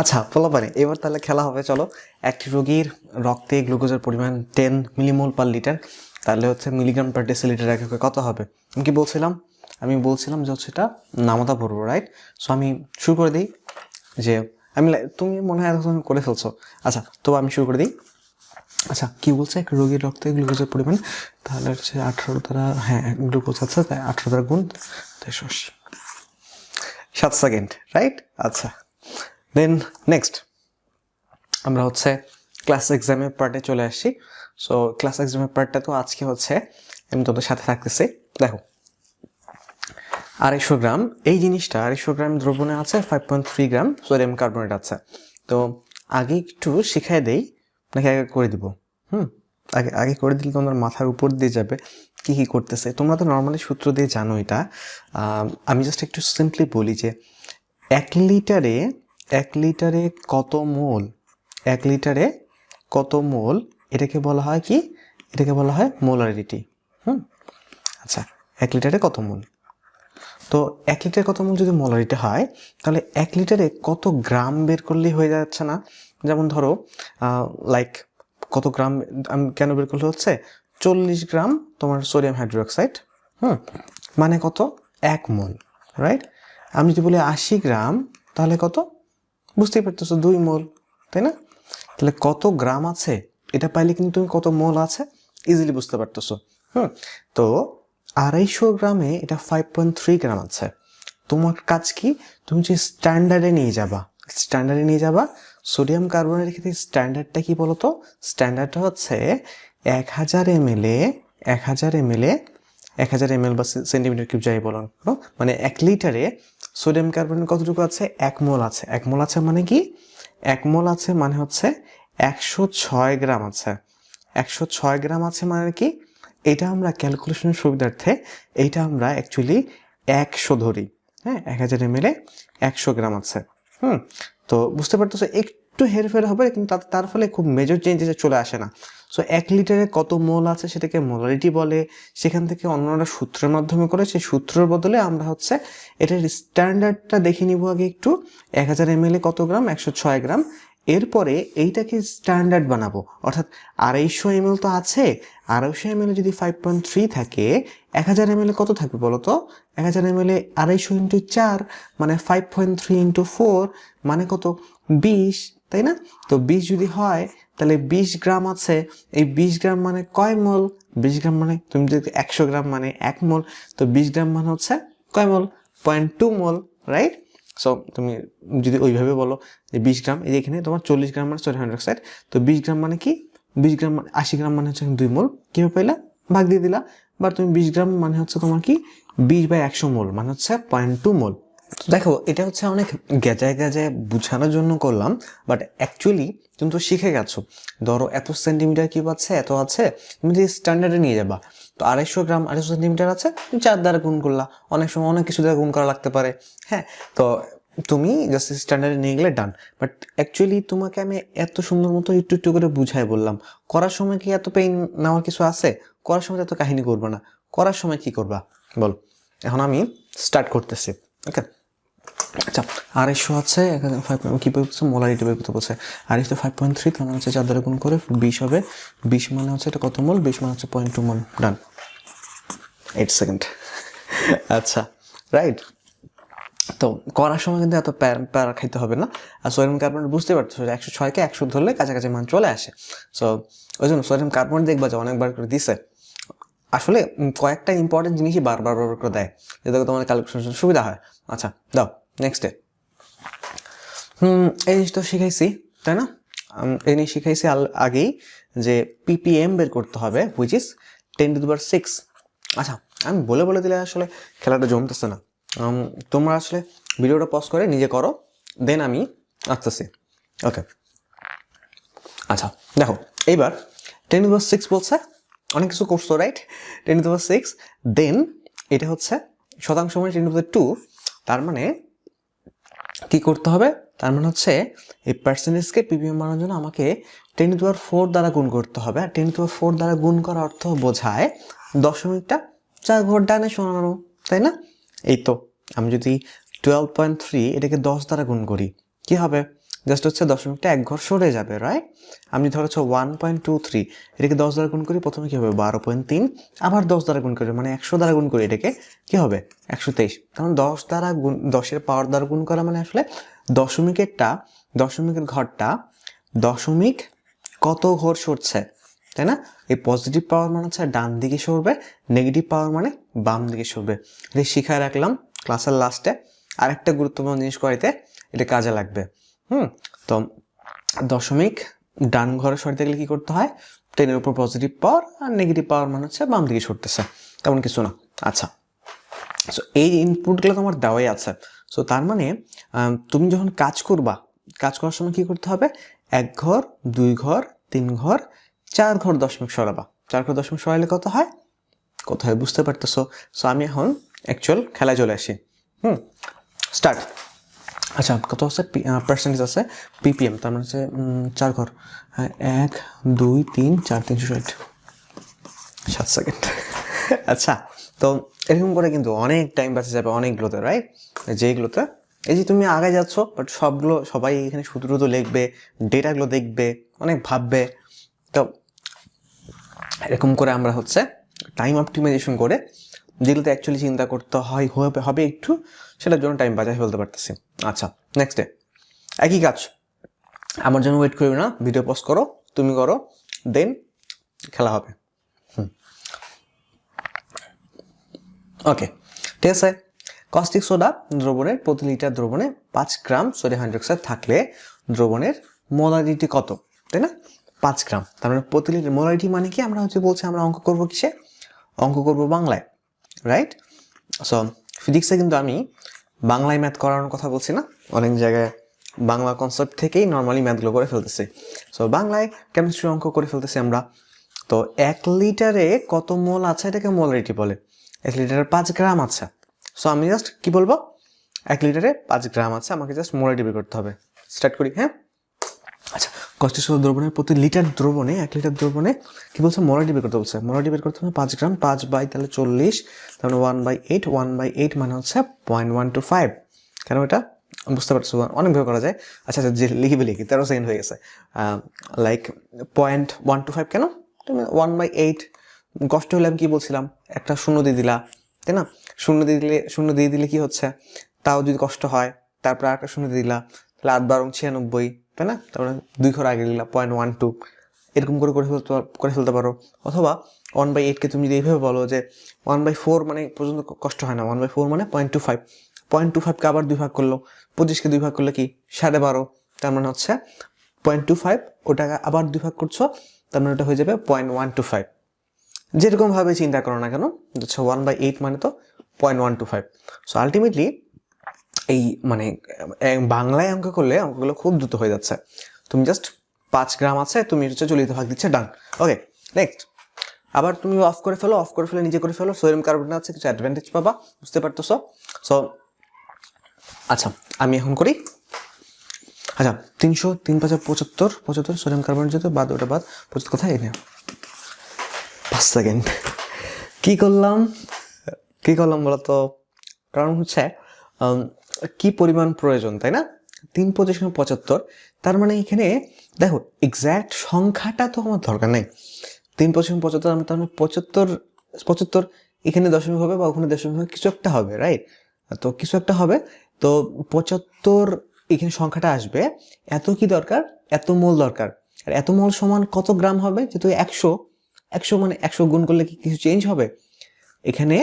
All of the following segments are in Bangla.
আচ্ছা পোলাপানি, এবার তাহলে খেলা হবে, চলো। একটি রোগীর রক্তে গ্লুকোজের পরিমাণ টেন মিলিমোল পার লিটার, তাহলে হচ্ছে মিলিগ্রাম পার ডেসিলিটার এককে কত হবে? আমি কি বলছিলাম? আমি বলছিলাম যে হচ্ছে এটা নামতা পড়ব রাইট সো আমি শুরু করে দিই যে, আমি তুমি মনে হয় এতক্ষণ করে ফেলছো। আচ্ছা তো আমি শুরু করে দিই। আচ্ছা কি বলছে? এক রোগীর রক্তে গ্লুকোজের পরিমাণ, তাহলে হচ্ছে আঠারো দ্বারা হ্যাঁ গ্লুকোজ আছে, তাই আঠারো দ্বারা গুণ তেষট্টি সাত সেকেন্ড রাইট আচ্ছা দেন নেক্সট আমরা হচ্ছে ক্লাস এক্সামের পার্টে চলে আসছি সো ক্লাস এক্সামের পার্টটা তো আজকে হচ্ছে আমি তোদের সাথে থাকতেছি। দেখো, আড়াইশো গ্রাম, এই জিনিসটা আড়াইশো গ্রাম দ্রবণে আছে five point three gram sodium carbonate আছে। তো আগে একটু শিখাই দেই নাকি আগে করে দিব। হুম, আগে আগে করে দিলে তোমার মাথার উপর দিয়ে যাবে কি কি করতেছে। তোমরা তো নর্মালি সূত্র দিয়ে জানো এটা। আমি জাস্ট একটু সিম্পলি বলি যে, এক লিটারে এক লিটারে কত মোল? এক লিটারে কত মোল? এটাকে বলা হয় কি? এটাকে বলা হয় মোলারিটি। হুম? আচ্ছা এক লিটারে কত মোল? তো এক লিটারে কত মোল যদি মোলারিটি হয়, তাহলে এক লিটারে কত গ্রাম বের করলেই হয়ে যাচ্ছে না? যেমন ধরো লাইক কত গ্রাম, আমি, কেন বের করলে হচ্ছে? চল্লিশ গ্রাম তোমার সোডিয়াম হাইড্রোক্সাইড, হুম? মানে কত? এক মোল রাইট আমি যদি বলি আশি গ্রাম, তাহলে কত? বুঝতেই পারতেছো, দুই মোল, তাই না? তাহলে কত গ্রাম আছে? এটা পাইলে কিন্তু তুমি কত মোল আছে? ইজিলি বুঝতে পারতেছো। হুম, তো আড়াইশো গ্রামে এটা ফাইভ পয়েন্ট থ্রি গ্রাম আছে। তোমার কাজ কি? তুমি যে স্ট্যান্ডার্ডে নিয়ে যাবা। স্ট্যান্ডার্ডে নিয়ে যাবা সোডিয়াম কার্বনের ক্ষেত্রে স্ট্যান্ডার্ডটা কি বলতো? স্ট্যান্ডার্ডটা হচ্ছে এক হাজার এম এল এক হাজার এম এল এক হাজার এম বা সেন্টিমিটার কিউব যাই বলুন মানে এক লিটারে সোডিয়াম কার্বনের কতটুকু আছে? এক মোল আছে। এক মোল আছে মানে কি? এক মোল আছে মানে হচ্ছে একশো ছয় গ্রাম আছে। একশো ছয় গ্রাম আছে মানে কি? এটা আমরা ক্যালকুলেশনের সুবিধার্থে এইটা আমরা অ্যাকচুয়ালি একশো ধরি। হ্যাঁ এক হাজার এম এল একশো গ্রাম আছে। হুম, তো বুঝতে পারতেছো? একটু হেরফের হবে, কিন্তু তার- ফলে খুব মেজর চেঞ্জেস চলে আসে না। সো এক লিটারে কত মোল আছে সেটাকে মোলারিটি বলে। সেখান থেকে অন্যরা সূত্রের মাধ্যমে করে সেই সূত্রের বদলে আমরা হচ্ছে এটার স্ট্যান্ডার্ডটা দেখে নিব আগে একটু। এক হাজার এম কত গ্রাম? একশো ছয় গ্রাম। এরপরে এইটাকে স্ট্যান্ডার্ড বানাবো। অর্থাৎ আড়াইশো এম তো আছে। আড়াইশো এম যদি ফাইভ পয়েন্ট থ্রি থাকে, এক হাজার এম কত থাকবে বলো তো? এক হাজার এম আড়াইশো ইন্টু চার মানে five point three into four মানে কত? বিশ। তাই না? তো বিশ যদি হয়, তাহলে বিশ গ্রাম আছে। এই বিশ গ্রাম মানে কয় মোল? বিশ গ্রাম মানে তুমি যদি একশো গ্রাম মানে এক মোল, তো বিশ গ্রাম মানে হচ্ছে কয় mole? Point two mole right so তুমি যদি ওইভাবে বলো যে বিশ গ্রাম, এই এখানে তোমার চল্লিশ গ্রাম মানে সোডিয়াম হাইড্রোক্সাইড তো বিশ গ্রাম মানে কি? বিশ গ্রাম মানে আশি গ্রাম মানে হচ্ছে দুই মোল। কীভাবে পাইলা? ভাগ দিয়ে দিলা। বা তুমি বিশ গ্রাম মানে হচ্ছে তোমার কি? বিশ বাই একশো মোল মানে হচ্ছে পয়েন্ট টু মোল। দেখো, এটা হচ্ছে অনেক গেজায় গেজায় বোঝানোর জন্য করলাম বাট অ্যাকচুয়ালি তুমি তো শিখে গেছো। ধরো, এত সেন্টিমিটার কিউব আছে, এত আছে, তুমি যদি স্ট্যান্ডার্ডে নিয়ে যাবা, তো আড়াইশো গ্রাম, আড়াইশো সেন্টিমিটার আছে, তুমি চার দ্বারা গুণ করলা। অনেক সময় অনেক কিছু দ্বারা গুণ করা লাগতে পারে। হ্যাঁ তো তুমি জাস্ট স্ট্যান্ডার্ডে নিয়ে গেলে ডান বাট অ্যাকচুয়ালি তোমাকে আমি এত সুন্দর মতো একটু একটু করে বুঝাই বললাম। করার সময় কি এত পেইন নেওয়ার কিছু আছে? করার সময় এত কাহিনী করবা না। করার সময় কি করবা? বল, এখন আমি স্টার্ট করতেছি ওকে আচ্ছা আড়াইশো আছে ফাইভ কি বলছে? মোলারিটি বের করতে বলছে। আড়াইশো ফাইভ পয়েন্ট থ্রি তার মানে হচ্ছে চার দ্বারা গুণ করে বিশ হবে। বিশ মানে হচ্ছে এটা কত মোল? বিশ মানে হচ্ছে point two mole. Done eight second আচ্ছা রাইট তো করার সময় কিন্তু এত প্যারা প্যারা খাইতে হবে না। আর সোডিয়াম কার্বনেট বুঝতে পারছ একশো ছয়কে একশো ধরলে কাছাকাছি মান চলে আসে। সো ওই জন্য সোডিয়াম কার্বনেট দেখবা যে অনেকবার করে দিছে। আসলে কয়েকটা ইম্পর্টেন্ট জিনিসই বারবার বারবার করে দেয়। করে তোমার ক্যালকুলেশন সুবিধা হয়। আচ্ছা দাও। নেক্সট হুম, এই জিনিস তো শিখাইছি, তাই না? এই নিয়ে শিখাইছি আগেই যে পিপিএম বের করতে হবে হুইচ ইজ টেন টু দুবার সিক্স আচ্ছা আমি বলে বলে দিলে আসলে খেলাটা জমতেছে না। তোমরা আসলে ভিডিওটা পজ করে নিজে করো দেন আমি আসতেছি। ওকে আচ্ছা দেখো, এইবার টেন টু দুবার সিক্স বলছে, অনেক কিছু করছ রাইট টেন টু দুবার সিক্স দেন এটা হচ্ছে শতাংশ মানে টেন টু টু তার মানে কি করতে হবে? তার মানে হচ্ছে, এই পার্সেন্টেজকে পিপিএম বানানোর জন্য আমাকে টেন টু আর ফোর দ্বারা গুণ করতে হবে। আর টেন টু আর ফোর দ্বারা গুণ করার অর্থ বোঝায় দশমিকটা চার ঘর ডানে শোনানো তাই না? এই তো, আমি যদি টুয়েলভ পয়েন্ট থ্রি এটাকে দশ দ্বারা গুণ করি, কি হবে? জাস্ট হচ্ছে দশমিকটা এক ঘর সরে যাবে রাইট আমি ধর ওয়ান পয়েন্ট টু থ্রি এটাকে দশ দ্বারা গুণ করি, প্রথমে কী হবে? বারো পয়েন্ট তিন, আবার দশ দ্বারা গুণ করি মানে একশো দ্বারা গুণ করি এটাকে, কী হবে? একশো তেইশ। কারণ দশ দ্বারা গুণ, দশের পাওয়ার দ্বারা গুণ করা মানে আসলে দশমিকেরটা, দশমিকের ঘরটা, দশমিক কত ঘর সরছে, তাই না? এই পজিটিভ পাওয়ার মানে হচ্ছে ডান দিকে সরবে নেগেটিভ পাওয়ার মানে বাম দিকে সরবে। এটা শিখায় রাখলাম ক্লাসের লাস্টে আরেকটা গুরুত্বপূর্ণ জিনিস করাইতে এটা কাজে লাগবে। হুম, তো দশমিক, ডান ঘরে সরতে গেলে কি করতে হয়? টেনের উপর পজিটিভ পাওয়ার আর নেগেটিভ পাওয়ার মানে হচ্ছে বাম দিকে সরতেছে। তেমন কিছু না। আচ্ছা। সো এই ইনপুটগুলো তোমার দেওয়াই আছে। সো তার মানে তুমি যখন কাজ করবা, কাজ করার সময় কি করতে হবে? এক ঘর, দুই ঘর, তিন ঘর, চার ঘর দশমিক সরাবা। চার ঘর দশমিক সরাইলে কত হয়? কত হয় বুঝতে পারতেছো? সো আমি এখন অ্যাকচুয়াল খেলায় চলে আসি। হুম স্টার্ট আচ্ছা কত আছে? পার্সেন্টেজ আছে পিপিএম তার মানে হচ্ছে চার ঘর। হ্যাঁ এক, দুই, তিন, চার তিনশো ষাট সাত। সেকেন্ড আচ্ছা তো এরকম করে কিন্তু অনেক টাইম বাঁচে যাবে অনেকগুলোতে রাইট যেইগুলোতে, এই যে তুমি আগে যাচ্ছ বাট সবগুলো, সবাই এখানে শুধু শুধু লিখবে ডেটাগুলো দেখবে, অনেক ভাববে। তো এরকম করে আমরা হচ্ছে টাইম অপটিমাইজেশন করে যেগুলোতে অ্যাকচুয়ালি চিন্তা করতে হয়, হবে একটু সেটার জন্য টাইম বাঁচাই ফেলতে পারতেছি। আচ্ছা নেক্সট ডে একই কাজ। আমার জন্য ওয়েট করবে না ভিডিও পোস্ট করো, তুমি করো দেন খেলা হবে। ওকে ঠিক আছে। কস্টিক সোডা দ্রবণের প্রতি লিটার দ্রবণে পাঁচ গ্রাম সোডিয়াম হাইড্রোক্সাইড থাকলে দ্রবণের মোলারিটি কত? তাই না? পাঁচ গ্রাম। তার মানে প্রতি লিটার মোলারিটি মানে কি? আমরা হচ্ছে বলছি আমরা অঙ্ক করব কিসে? অঙ্ক করব বাংলায় রাইট সো ফিজিক্সে কিন্তু আমি বাংলায় ম্যাথ করানোর কথা বলছি না। অনেক জায়গায় বাংলা কনসেপ্ট থেকেই নর্মালি ম্যাথগুলো করে ফেলতেছি। সো বাংলায় কেমিস্ট্রি অঙ্ক করে ফেলতেছি আমরা। তো এক লিটারে কত মোল আছে? এটাকে মোলারিটি বলে। এক লিটারে পাঁচ গ্রাম আছে। সো আমি জাস্ট কি বলব? এক লিটারে পাঁচ গ্রাম আছে। আমাকে জাস্ট মোলারিটি বের করতে হবে। স্টার্ট করি হ্যাঁ? কষ্টেশ্বর দ্রবণের প্রতি লিটার দ্রবণে, এক লিটার দ্রবণে কি বলছে? মোলারিটি বের করতে বলছে। মোলারিটি বের করতে হবে পাঁচ গ্রাম, পাঁচ বাই তাহলে চল্লিশ, তাহলে one by eight one by eight মানে হচ্ছে পয়েন্ট ওয়ান টু ফাইভ কেন এটা? বুঝতে পারছ অনেকভাবে করা যায়। আচ্ছা আচ্ছা যে লিখিবে লিখি, তেরো সেকেন্ড হয়ে গেছে। Like point one two five কেন? ওয়ান বাই এইট কষ্ট হলে আমি কি বলছিলাম? একটা শূন্য দিয়ে দিলা, তাই না? শূন্য দিয়ে দিলে, শূন্য দিয়ে দিলে কি হচ্ছে? তাও যদি কষ্ট হয়, তারপর একটা শূন্য দিয়ে দিলা তাহলে আট বারো ছিয়ানব্বই, তাই না? তারপরে দুই ঘর আগে দিলা পয়েন্ট ওয়ান টু এরকম করে করে ফেলতে করে ফেলতে পারো। অথবা ওয়ান বাই এইটকে তুমি যদি এইভাবে বলো যে ওয়ান বাই ফোর মানে পর্যন্ত কষ্ট হয় না। ওয়ান বাই ফোর মানে point two five point two ফাইভকে আবার দুই ভাগ করল। পঁচিশকে দুই ভাগ করলে কি? সাড়ে বারো। তার মানে হচ্ছে পয়েন্ট টু ফাইভ ওটাকে আবার দুই ভাগ করছ তার মানে ওটা হয়ে যাবে পয়েন্ট ওয়ান টু ফাইভ যেরকমভাবে চিন্তা করো না কেন, হচ্ছে ওয়ান বাই এইট মানে তো point one two five so ultimately এই মানে বাংলায় অঙ্ক করলে অঙ্কগুলো খুব দ্রুত হয়ে যাচ্ছে। তুমি জাস্ট পাঁচ গ্রাম আছে, তুমি হচ্ছে চলিত ভাগ দিচ্ছে ডান ওকে নেক্সট আবার তুমি অফ করে ফেলো অফ করে ফেলে, নিজে করে ফেলো সোডিয়াম কার্বন আছে, কিছু অ্যাডভান্টেজ পাবা, বুঝতে পারতেছো? সো আচ্ছা আমি এখন করি। আচ্ছা তিনশো, তিন পাঁচা পঁচাত্তর পঁচাত্তর সোডিয়াম কার্বন যেতে বাদ ওটা বাদ, পঁচাত্তর কোথায়? এনে পাঁচ সেকেন্ড কী করলাম? কী করলাম বলতো? কারণ হচ্ছে কি পরিমাণ প্রয়োজন, তাই না? তিন পজিশন পঁচাত্তর। তার মানে এখানে, দেখো এক্স্যাক্ট সংখ্যাটা তো আমার দরকার নেই। তিন পজিশন পঁচাত্তর তার মানে পঁচাত্তর পঁচাত্তর এখানে দশমিক হবে বা ওখানে দশমিক হবে, কিছু একটা হবে রাইট তো কিছু একটা হবে। তো পঁচাত্তর এখানে সংখ্যাটা আসবে। এত কি দরকার? এত মোল দরকার। আর এত মোল সমান কত গ্রাম হবে? যেহেতু একশো একশো মানে একশো গুণ করলে কি কিছু চেঞ্জ হবে? এখানে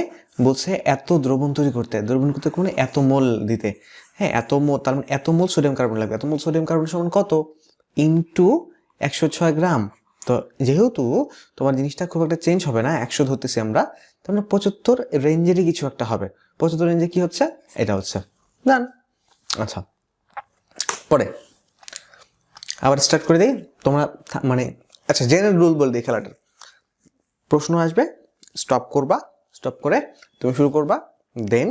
বলছে এত দ্রবণ তৈরি করতে, দ্রবণ করতে কোনো এত মোল দিতে। হ্যাঁ এত মোল, তার মানে এত মোল সোডিয়াম কার্বন লাগবে। এত মোল সোডিয়াম কার্বন সমান কত? ইন্টু একশো ছয় গ্রাম। তো যেহেতু তোমার জিনিসটা খুব একটা চেঞ্জ হবে না, একশো ধরতেছি আমরা, তার মানে পঁচাত্তর রেঞ্জেরই কিছু একটা হবে। পঁচাত্তর রেঞ্জে কি হচ্ছে? এটা হচ্ছে। ডান আচ্ছা। পরে। আবার স্টার্ট করে দিই। তোমরা মানে আচ্ছা জেনারেল রুল বলে দিই খেলাটার। প্রশ্ন আসবে স্টপ করবা। স্টপ করে তুমি শুরু করবা দেন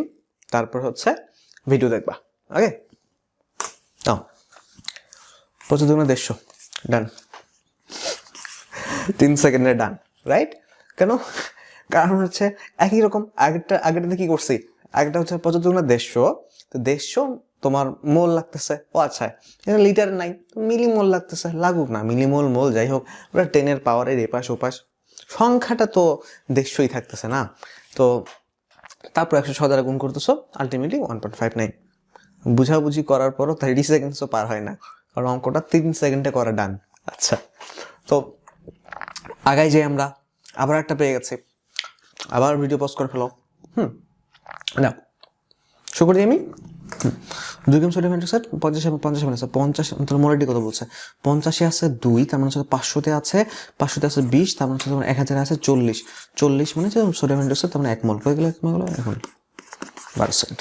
তারপর হচ্ছে ভিডিও দেখবা ওকে নাও, প্রচুর দুগুণে দেড়শো ডান তিন সেকেন্ডে ডান রাইট কেন? কারণ হচ্ছে একই রকম, আগেরটা আগেরটাতে কি করছি? আগেরটা হচ্ছে প্রচুর দুগুণে দেড়শো, তো দেড়শো তোমার মোল লাগতেছে, ও আচ্ছা এখানে লিটার নাই মিলিমোল লাগতেছে, লাগুক না মিলিমোল মোল মোল যাই হোক ওরা টেনের পাওয়ারের এপাশ ওপাশ, সংখ্যাটা তো দেড়শোই থাকতেছে না। তো তারপর একশো ছ দ্বারা গুণ করতেছো ultimately one point five nine বুঝাবুঝি করার পরও থার্টি সেকেন্ডসও পার হয় না, কারণ অঙ্কটা তিন সেকেন্ডে করা ডান আচ্ছা তো আগাই যাই আমরা, আবার একটা পেয়ে গেছি। আবার ভিডিও পোস্ট করে ফেলো। হুম না শুরু করি আমি? হুম। দুই গ্রাম সোডিয়াম হাইড্রোক্সাইড পঞ্চাশ পঞ্চাশ আছে পঞ্চাশ, তাহলে মোলারিটি কত বলছে? পঞ্চাশে আছে দুই, তার মানে হচ্ছে পাঁচশোতে আছে পাঁচশোতে আছে বিশ, তার মানে হচ্ছে তোমার এক হাজারে আছে চল্লিশ। চল্লিশ মানে হচ্ছে সোডিয়াম হাইড্রোক্সাইড তার মানে এক মোল। হয়ে গেলে এক মোল, এক পার্সেন্ট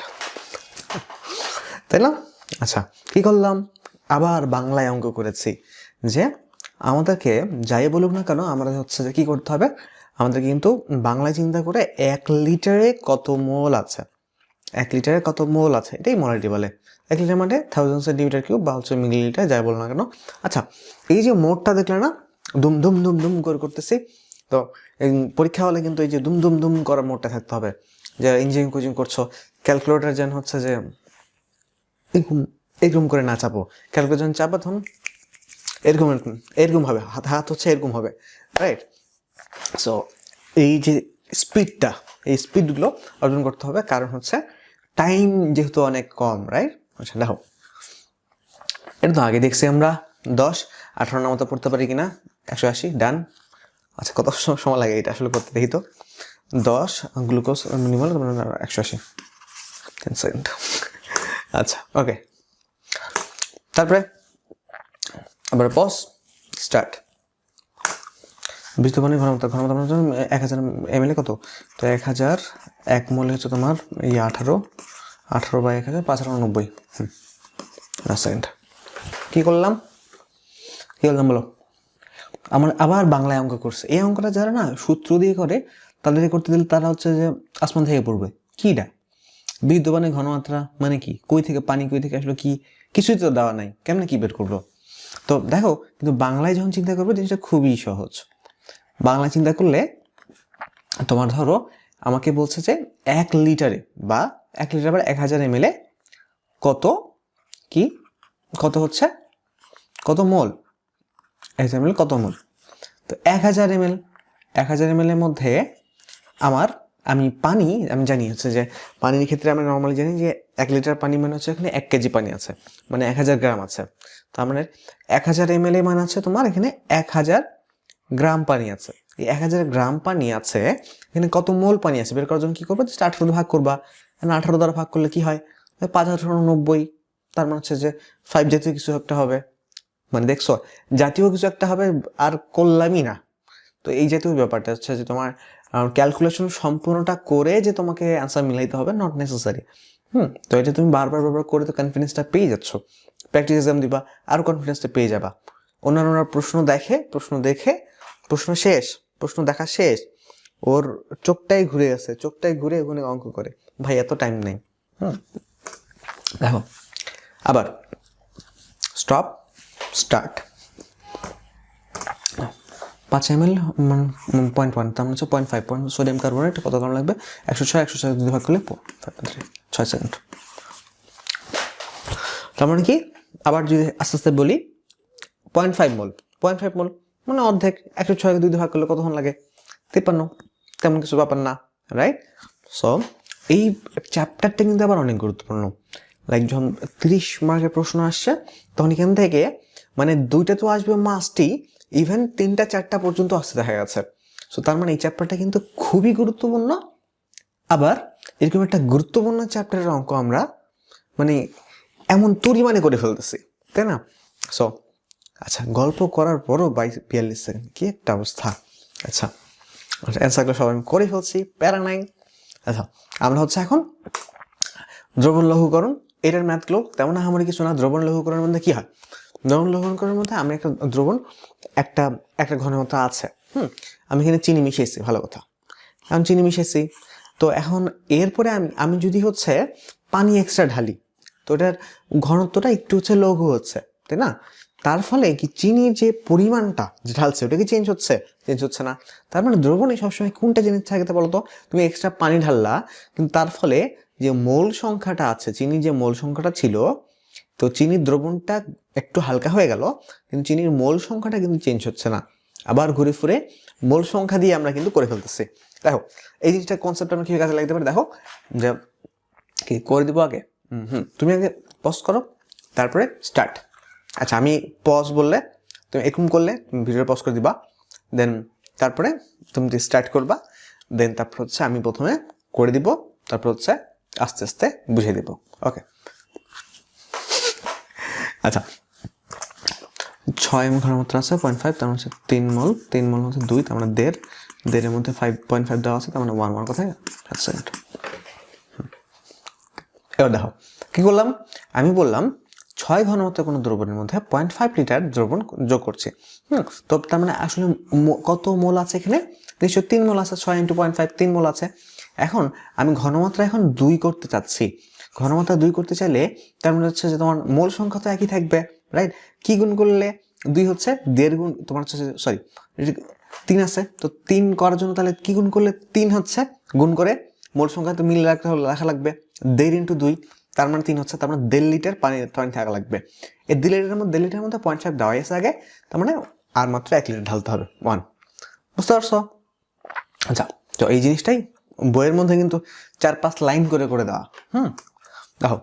তাই না? আচ্ছা কি করলাম? আবার বাংলায় অঙ্ক করেছি যে আমাদেরকে যাই বলুক না কেন, আমাদের হচ্ছে যে কি করতে হবে? আমাদের কিন্তু বাংলায় চিন্তা করে এক লিটারে কত মোল আছে? এক লিটারে কত মোল আছে? এটাই মোলারিটি বলে। এক লিটার মানে থাউজেন্ড সেন্টিমিটার কিউব বা হচ্ছে মিলিলিটার যাই বলো না কেন। আচ্ছা এই যে মোটটা দেখলে না, দুম দুম দুম দুম করে করতেছি। তো পরীক্ষা হলে কিন্তু এই যে দুম দুম দুম করার মোটটা থাকতে হবে। যে ইঞ্জিনিয়ারিং কোচিং করছ ক্যালকুলেটার যেন হচ্ছে যে এরকম এরকম করে না চাপো। ক্যালকুলেটার চাপা তখন এরকম এরকম হবে। হাত হাত হচ্ছে এরকম হবে। রাইট সো এই যে স্পিডটা এই স্পিডগুলো অর্জন করতে হবে। কারণ হচ্ছে টাইম যেহেতু অনেক কম রাইট আচ্ছা দেখো। এটা তো আগে দেখছি আমরা, দশ, আঠারো মতো পড়তে পারি কিনা? একশো আশি ডান আচ্ছা কত সময় লাগে এটা আসলে করতে দেখি তো? দশ গ্লুকোজ মিনিমাল একশো আশি। আচ্ছা ওকে তারপরে, আবার পজ স্টার্ট বিদ্যমানের ঘনমাত্রা ঘনমাত্রা মানে হচ্ছে এক হাজার এম কত? তো এক হাজার এক মলে হচ্ছে তোমার এই আঠারো। আঠারো বাই এক হাজার পাঁচ হাজার নব্বই সেকেন্ড কী করলাম? কী করলাম বলো? আমার আবার বাংলায় অঙ্ক করছে। এই অঙ্কটা যারা না সূত্র দিয়ে করে, তাদের করতে দিলে তারা হচ্ছে যে আসমান থেকে পড়বে। কীটা? বিদ্যমানের ঘনমাত্রা মানে কি? কই থেকে পানি কই থেকে আসলো, কি? কিছুই তো দেওয়া নাই। কেমনে কি বের করল? তো দেখো, কিন্তু বাংলায় যখন চিন্তা করবে, জিনিসটা খুবই সহজ। বাংলা চিন্তা করলে তোমার ধরো আমাকে বলছে যে এক লিটারে বা এক লিটার বা এক হাজার এম কত কি? কত হচ্ছে? কত মোল? এক হাজার এম কত মোল? তো এক হাজার এম এক হাজার এম এর মধ্যে আমার, আমি পানি, আমি জানি হচ্ছে যে পানির ক্ষেত্রে আমরা নর্মালি জানি যে এক লিটার পানি মানে হচ্ছে এখানে এক কেজি পানি আছে মানে এক হাজার গ্রাম আছে। তার মানে এক হাজার এম এল এ মানে হচ্ছে তোমার এখানে এক হাজার গ্রাম পানি আছে। এই এক হাজার গ্রাম পানি আছে, এখানে কত মোল পানি আছে? বের করার জন্য কি করব? জাস্ট আঠারো ভাগ করবা। এখন আঠারো দ্বারা ভাগ করলে কি হয়? পাঁচ হাজার নব্বই। তার মানে হচ্ছে যে ফাইভ জাতীয় কিছু একটা হবে। মানে দেখছ, জাতীয় কিছু একটা হবে আর করলামই না। তো এই জাতীয় ব্যাপারটা হচ্ছে যে তোমার ক্যালকুলেশন সম্পূর্ণটা করে যে তোমাকে অ্যান্সার মিলাইতে হবে নট নেসেসারি হুম, তো এটা তুমি বারবার বারবার করে তো কনফিডেন্সটা পেয়ে যাচ্ছ। প্র্যাকটিস এক্সাম দিবা আরও কনফিডেন্সটা পেয়ে যাবা। অন্যান্য প্রশ্ন দেখে প্রশ্ন দেখে, প্রশ্ন শেষ। প্রশ্ন দেখা শেষ, ওর চোখটাই ঘুরে গেছে, চোখটাই ঘুরে ওখানে অঙ্ক করে। ভাই, এত টাইম নেই। হুম? দেখো, আবার স্টপ স্টার্ট পাঁচ এম এল পয়েন্ট ওয়ান তার মানে হচ্ছে point five point sodium carbonate কত গ্রাম লাগবে? একশো ছয় একশো ছয় যদি ভাগ করলে ছয় সেকেন্ড তার মানে কি? আবার যদি আস্তে আস্তে বলি point five mole point five mole মানে অর্ধেক একশো ছয়, দুই ভাগ করলে কতক্ষণ লাগে? তিপ্পান্ন। তেমন কিছু ব্যাপার না রাইট সো এই চ্যাপ্টারটা কিন্তু আবার অনেক গুরুত্বপূর্ণ। লাইক যখন তিরিশ মার্কের প্রশ্ন আসছে, তখন এখান থেকে মানে দুইটা তো আসবে মাস্টই ইভেন তিনটা, চারটা পর্যন্ত আসতে দেখা গেছে। সো তার মানে এই চ্যাপ্টারটা কিন্তু খুবই গুরুত্বপূর্ণ। আবার, এরকম একটা গুরুত্বপূর্ণ চ্যাপ্টারের অঙ্ক আমরা মানে এমন পরিমাণে করে ফেলতেছি, তাই না? সো আচ্ছা গল্প করার পরও বাইশ, বিয়াল্লিশ সেকেন্ড, কি একটা অবস্থা। আচ্ছা আচ্ছা অ্যান্সারগুলো সব আমি করে ফেলছি, প্যারা নাই। আচ্ছা আমরা হচ্ছে এখন দ্রবণ লঘুকরণ এটার ম্যাথগুলো তেমন আমার কিছু না, দ্রবণ লঘুকরণের মধ্যে কী হয়? দ্রবণ লঘুকরণের মধ্যে আমি একটা দ্রবণ, একটা একটা ঘনমাত্রা আছে, হুম? আমি এখানে চিনি মিশিয়েছি, ভালো কথা। এখন চিনি মিশিয়েছি, তো এখন এরপরে আমি আমি যদি হচ্ছে পানি এক্সট্রা ঢালি, তো এটার ঘনত্বটা একটু হচ্ছে লঘু হচ্ছে, তাই না? তার ফলে কি চিনির যে পরিমাণটা যে ঢালছে, ওটা কি চেঞ্জ হচ্ছে? চেঞ্জ হচ্ছে না। তার মানে দ্রবণে সবসময় কোনটা জিনিস থাকে তা বলতো? তুমি এক্সট্রা পানি ঢাললা, কিন্তু তার ফলে যে মোল সংখ্যাটা আছে চিনির যে মোল সংখ্যাটা ছিল, তো চিনির দ্রবণটা একটু হালকা হয়ে গেল, কিন্তু চিনির মোল সংখ্যাটা কিন্তু চেঞ্জ হচ্ছে না। আবার ঘুরে ফিরে মোল সংখ্যা দিয়ে আমরা কিন্তু করে ফেলতেছি। দেখো, এই জিনিসটা কনসেপ্ট আমরা কীভাবে কাজে লাগতে পারে? দেখো, যে কি, করে দেবো আগে? হুম হুম। তুমি আগে পজ করো, তারপরে স্টার্ট আচ্ছা আমি পজ বললে, তুমি এরকম করলে, তুমি ভিডিও পজ করে দিবা দেন তারপরে তুমি স্টার্ট করবা দেন তারপর হচ্ছে আমি প্রথমে করে দিব, তারপর হচ্ছে আস্তে আস্তে বুঝিয়ে দিব ওকে আচ্ছা ছয় এম ঘনমাত্রা আছে পয়েন্ট ফাইভ তার মানে হচ্ছে তিন মল তিন মল হচ্ছে দুই, তার মানে দেড়, দেড়ের মধ্যে ফাইভ পয়েন্ট ফাইভ দেওয়া আছে, তার মানে ওয়ান ওয়ান কোথায় এবার দেখো, কি করলাম? আমি বললাম ছয় ঘনমাত্রা কোনো দ্রবণের মধ্যে পয়েন্ট ফাইভ লিটার দ্রবণ যোগ করছে। হুম, তো তার মানে আসলে কত মোল আছে এখানে? নিশ্চয় তিন মোল আছে, ছয় ইন্টু পয়েন্ট ফাইভ তিন মোল আছে। এখন আমি ঘনমাত্রা এখন দুই করতে চাচ্ছি। ঘনমাত্রা দুই করতে চাইলে তার মানে হচ্ছে যে তোমার মোল সংখ্যা তো একই থাকবে রাইট কি গুণ করলে দুই হচ্ছে? দেড় গুণ, তোমার হচ্ছে সরি তিন আছে, তো তিন করার জন্য তাহলে কি গুণ করলে তিন হচ্ছে? গুণ করে মোল সংখ্যা তো মিল রাখতে রাখা লাগবে। দেড় ইন্টু দুই তার মানে তিন হচ্ছে তার মানে দেড় লিটার পানি পানি থাকা লাগবে। এই দেড় লিটারের মধ্যে, দেড় লিটারের মধ্যে পয়েন্ট ফাইভ দেওয়া আগে, তার মানে আর মাত্র এক লিটার ঢালতে হবে ওয়ান বুঝতে পারছ? আচ্ছা তো এই জিনিসটাই বইয়ের মধ্যে কিন্তু চার পাঁচ লাইন করে করে দেওয়া, হুম? দেখো।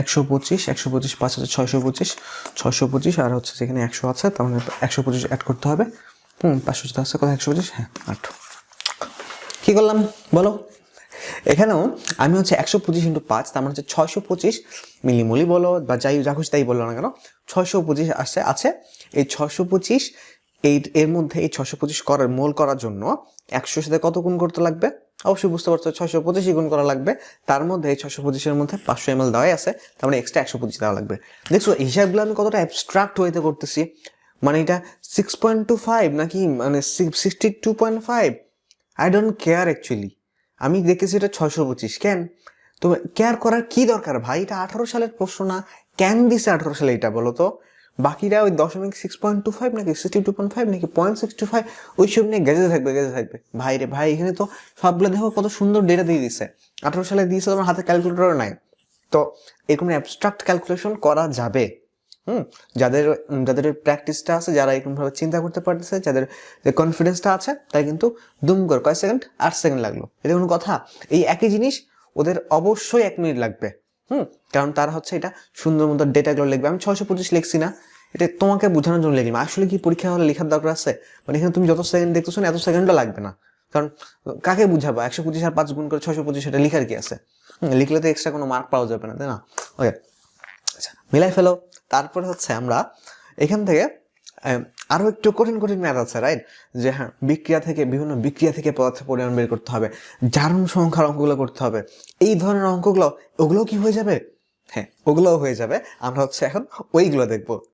একশো পঁচিশ একশো পঁচিশ, পাঁচ হাজার ছয়শো পঁচিশ ছয়শো পঁচিশ, আর হচ্ছে যেখানে একশো আছে, তার মানে একশো পঁচিশ অ্যাড করতে হবে। হুম, পাঁচশো আছে, কোথায় একশো পঁচিশ? হ্যাঁ আট। কী করলাম? বলো। এখানেও আমি হচ্ছে একশো পঁচিশ ইন্টু পাঁচ, তার মানে হচ্ছে ছয়শো পঁচিশ মিলিমলি বলো, বা যাই, যা খুশি তাই বলল না কেন, ছয়শো পঁচিশ আসছে আছে। এই ছয়শো পঁচিশ, এই, এর মধ্যে এই ছয়শো পঁচিশ করার, মোল করার জন্য একশোর সাথে কত গুণ করতে লাগবে? অবশ্যই বুঝতে পারছ, ছয়শো পঁচিশই গুণ করা লাগবে। তার মধ্যে এই ছয়শো পঁচিশের মধ্যে পাঁচশো এম এল দেওয়াই আছে, তার মানে এক্সট্রা একশো পঁচিশ দেওয়া লাগবে। দেখছ হিসাবগুলো আমি কতটা অ্যাবস্ট্রাক্ট ওয়েতে করতেছি? মানে এটা সিক্স পয়েন্ট টু ফাইভ নাকি মানে sixty two point five I don't care actually আমি দেখেছি এটা ছয়শো পঁচিশ, কেন? তো কেয়ার করার কি দরকার ভাই? এটা আঠারো সালের প্রশ্ন না। কেন দিছে আঠারো সালে এটা বলো তো? বাকিরা ওই দশমিক সিক্স পয়েন্ট টু ফাইভ নাকি সিক্সটি টু পয়েন্ট ফাইভ নাকি পয়েন্ট সিক্স টু ফাইভ ওইসব নিয়ে গেজে থাকবে গেজে থাকবে। ভাই রে ভাই, এখানে তো সবগুলো দেখো কত সুন্দর ডেটা দিয়ে দিছে। আঠারো সালে দিয়েছে, তোমার হাতে ক্যালকুলেটর নাই। তো এরকম অ্যাবস্ট্রাক্ট ক্যালকুলেশন করা যাবে। হুম, যাদের যাদের প্র্যাকটিসটা আছে, যারা এরকমভাবে চিন্তা করতে পারতেছে, যাদের যে কনফিডেন্সটা আছে তাই কিন্তু দুম করে কয় সেকেন্ড আট সেকেন্ড লাগল। এটা কোনো কথা। এই একই জিনিস ওদের অবশ্যই এক মিনিট লাগবে। হুম, কারণ তারা হচ্ছে এটা সুন্দর মতো ডেটাগুলো লিখবে। আমি ছয়শো পঁচিশ লিখছি না। এটা তোমাকে বোঝানোর জন্য লিখলাম। আসলে কি পরীক্ষা হলে লেখার দরকার আছে? মানে এখানে তুমি যত সেকেন্ড দেখতেছো না, এত সেকেন্ডও লাগবে না। কারণ কাকে বুঝাবা? একশো পঁচিশ আর পাঁচ গুণ করে ছয়শো পঁচিশ এটা লিখার কি আছে? লিখলে তো এক্সট্রা কোনো মার্ক পাওয়া যাবে না, তাই না? ওকে আচ্ছা মিলাই ফেলো। তারপরে হচ্ছে আমরা এখান থেকে আরও একটু কঠিন কঠিন ম্যাথ আছে রাইট যে হ্যাঁ বিক্রিয়া থেকে, বিভিন্ন বিক্রিয়া থেকে পদার্থ পরিমাণ বের করতে হবে, জারণ সংখ্যার অঙ্কগুলো করতে হবে, এই ধরনের অঙ্কগুলো ওগুলো কি হয়ে যাবে? হ্যাঁ ওগুলোও হয়ে যাবে। আমরা হচ্ছে এখন ওইগুলো দেখব।